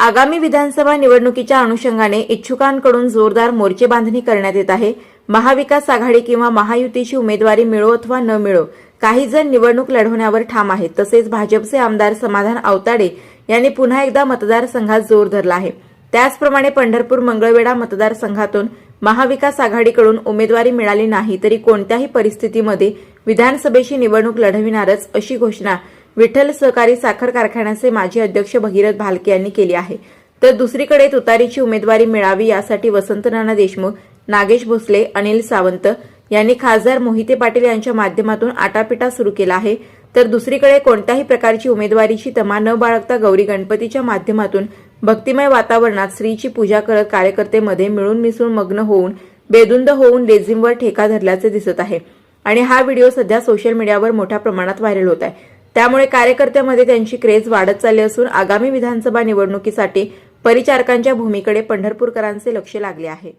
आगामी विधानसभा निवडणुकीच्या अनुषंगाने इच्छुकांकडून जोरदार मोर्चे बांधणी करण्यात येत आहे. महाविकास आघाडी किंवा महायुतीची उमेदवारी मिळो अथवा न मिळो काही जण निवडणूक लढवण्यावर ठाम आहेत. तसेच भाजपचे आमदार समाधान अवताडे यांनी पुन्हा एकदा मतदारसंघात जोर धरला आहे. त्याचप्रमाणे पंढरपूर मंगळवेढा मतदारसंघातून महाविकास आघाडीकडून उमेदवारी मिळाली नाही तरी कोणत्याही परिस्थितीमध्ये विधानसभेची निवडणूक लढविणारच अशी घोषणा विठ्ठल सहकारी साखर कारखान्याचे माजी अध्यक्ष भगीरथ भालके यांनी केली आहे. तर दुसरीकडे तुतारीची उमेदवारी मिळावी यासाठी वसंत नाना देशमुख नागेश भोसले अनिल सावंत यांनी खासदार मोहिते पाटील यांच्या माध्यमातून आटापिटा सुरू केला आहे. तर दुसरीकडे कोणत्याही प्रकारची उमेदवारीची तमा न बाळगता गौरी गणपतीच्या माध्यमातून भक्तिमय वातावरणात स्त्रीची पूजा करत कार्यकर्तेमध्ये मिळून मिसळून मग्न होऊन बेदुंद होऊन लेझिमवर ठेका धरल्याचे दिसत आहे. आणि हा व्हिडिओ सध्या सोशल मीडियावर मोठ्या प्रमाणात व्हायरल होत आहे. त्यामुळे कार्यकर्त्यांमध्ये त्यांची क्रेज वाढत चालली असून आगामी विधानसभा निवडणुकीसाठी परिचारकांच्या भूमीकडे पंढरपूरकरांचे लक्ष लागले आहे.